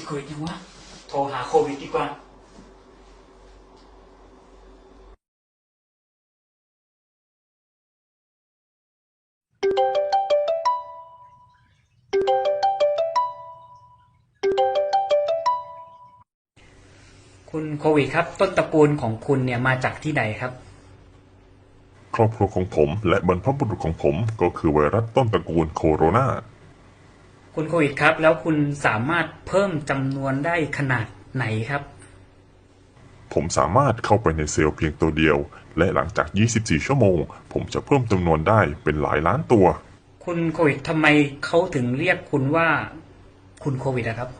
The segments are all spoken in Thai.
ดโควิดยังวะโทรหาโควิดดีกว่าคุณโควิดครับ ต้นตระกูลของคุณเนี่ยมาจากที่ไหนครับ ครอบครัวของผมและบรรพบุรุษของผมก็คือไวรัสต้นตระกูลโคโรนา คุณโควิดครับ แล้วคุณสามารถเพิ่มจำนวนได้ขนาดไหนครับ ผมสามารถเข้าไปในเซลล์เพียงตัวเดียว และหลังจาก 24 ชั่วโมง ผมจะเพิ่มจำนวนได้เป็นหลายล้านตัว คุณโควิดทำไมเขาถึงเรียกคุณว่า คุณโควิดนะครับ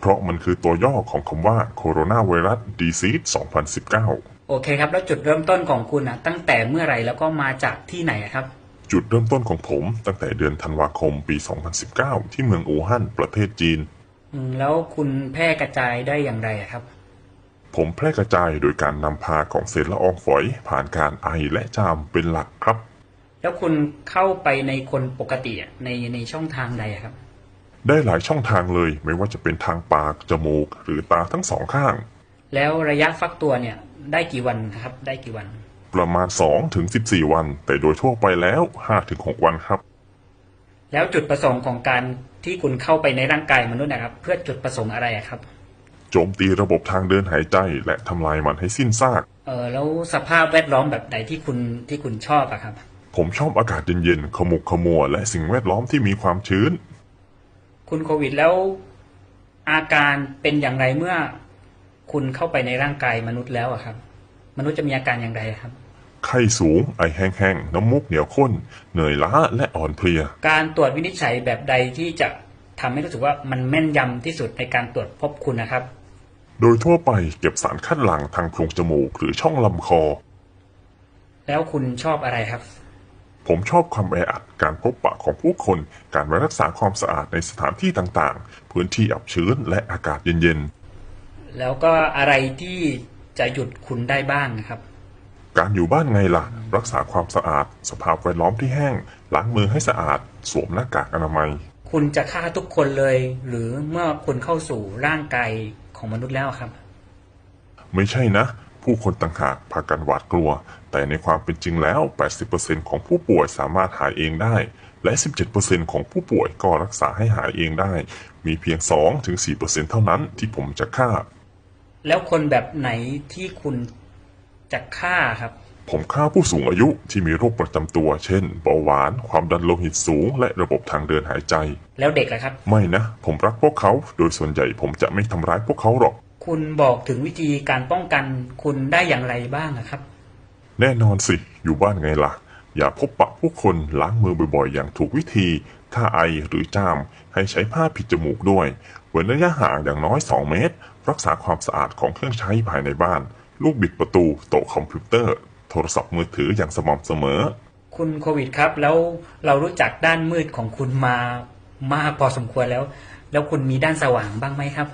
เพราะมันคือตัวย่อของคำว่าโคโรนาไวรัสดีซีส2019 โอเคครับ แล้วจุดเริ่มต้นของคุณอะตั้งแต่เมื่อไหร่แล้วก็มาจากที่ไหนอะครับ จุดเริ่มต้นของผมตั้งแต่เดือนธันวาคมปี 2019 ที่เมืองอู่ฮั่นประเทศจีนอืมแล้วคุณแพร่กระจายได้อย่างไรอะครับ ผมแพร่กระจายโดยการนำพาของเศษละอองฝอย ผ่านการไอและจามเป็นหลักครับ แล้วคุณเข้าไปในคนปกติอะในในช่องทางใดอะครับ ได้หลายช่องทางเลยไม่ว่าจะเป็นทางปาก จมูก หรือตาทั้งสองข้าง แล้วระยะฟักตัวเนี่ยได้กี่วันครับ ได้กี่วัน ประมาณ2ถึง14 วัน แต่โดยทั่วไปแล้ว5ถึง6วันครับ แล้วจุดประสงค์ของการที่คุณเข้าไปในร่างกายมนุษย์นะครับ เพื่อจุดประสงค์อะไรอะครับ โจมตีระบบทางเดินหายใจและทำลายมันให้สิ้นซาก เออแล้วสภาพแวดล้อมแบบไหนที่คุณที่คุณชอบอะครับ ผมชอบอากาศเย็นๆ ขมุกขมัว และสิ่งแวดล้อมที่มีความชื้น คุณโควิดแล้วอาการเป็นอย่างไรเมื่อคุณเข้าไปในร่างกายมนุษย์แล้วอะครับ มนุษย์จะมีอาการอย่างไรอะครับ ไข้สูง ไอแห้งๆ น้ำมูกเหนียวข้น เหนื่อยล้าและอ่อนเพลีย การตรวจวินิจฉัยแบบใดที่จะทำให้รู้สึกว่ามันแม่นยำที่สุดในการตรวจพบคุณนะครับ โดยทั่วไปเก็บสารคัดหลั่งทางโพรงจมูกหรือช่องลำคอ แล้วคุณชอบอะไรครับ ผมชอบความแออัด การพบปะของผู้คน การไว้รักษาความสะอาดในสถานที่ต่างๆ พื้นที่อับชื้นและอากาศเย็นแล้วก็อะไรที่ จะหยุดคุณได้บ้างนะครับๆการอยู่บ้านไงล่ะ รักษาความสะอาด สภาพแวดล้อมที่แห้ง ล้างมือให้สะอาด สวมหน้ากากอนามัย คุณจะฆ่าทุกคนเลย หรือเมื่อคุณเข้าสู่ร่างกายของมนุษย์แล้วครับ ไม่ใช่นะ ผู้คนต่างหากพากันหวาดกลัว แต่ในความเป็นจริงแล้ว 80%ของผู้ป่วยสามารถหายเองได้และ 17%ของผู้ป่วยก็รักษาให้หายเองได้ มีเพียง 2-4%เท่านั้นที่ผมจะฆ่า แล้วคนแบบไหนที่คุณจะฆ่าครับ ผมฆ่าผู้สูงอายุที่มีโรคประจำตัว เช่นเบาหวาน ความดันโลหิตสูง และระบบทางเดินหายใจ แล้วเด็กล่ะครับ ไม่นะ ผมรักพวกเขา โดยส่วนใหญ่ผมจะไม่ทำร้ายพวกเขาหรอก คุณบอกถึงวิธีการป้องกันคุณได้อย่างไรบ้างนะครับ แน่นอนสิ อยู่บ้านไงล่ะ อย่าพบปะผู้คนล้างมือบ่อยๆ อย่างถูกวิธี ถ้าไอหรือจามให้ใช้ผ้าปิดจมูกด้วย เว้นระยะห่างอย่างน้อย 2 เมตร รักษาความสะอาดของเครื่องใช้ภายในบ้าน ลูกบิดประตู โต๊ะคอมพิวเตอร์ โทรศัพท์มือถืออย่างสม่ำเสมอ คุณโควิดครับ แล้วเรารู้จักด้านมืดของคุณมามากพอสมควรแล้ว แล้วคุณมีด้านสว่างบ้างไหมครับ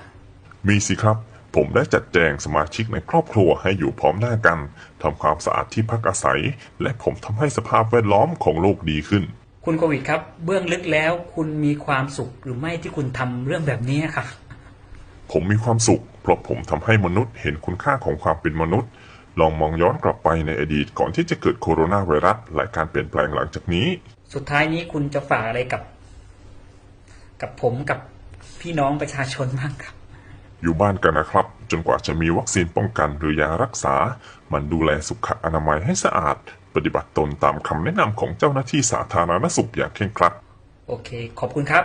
มีสิครับ ผมได้จัดแจงสมาชิกในครอบครัวให้อยู่พร้อมหน้ากันทำความสะอาดที่พักอาศัย และผมทำให้สภาพแวดล้อมของโลกดีขึ้น คุณโควิดครับ เบื้องลึกแล้วคุณมีความสุขหรือไม่ที่คุณทำเรื่องแบบนี้ครับ ผมมีความสุข เพราะผมทำให้มนุษย์เห็นคุณค่าของความเป็นมนุษย์ ลองมองย้อนกลับไปในอดีตก่อนที่จะเกิดโคโรนาไวรัสและการเปลี่ยนแปลงหลังจากนี้ สุดท้ายนี้คุณจะฝากอะไรกับ กับผมกับพี่น้องประชาชนบ้างครับ อยู่บ้านกันนะครับ จนกว่าจะมีวัคซีนป้องกันหรือยารักษา มันดูแลสุขอนามัยให้สะอาด ปฏิบัติตนตามคำแนะนำของเจ้าหน้าที่สาธารณสุขอย่างเคร่งครัด โอเค ขอบคุณครับ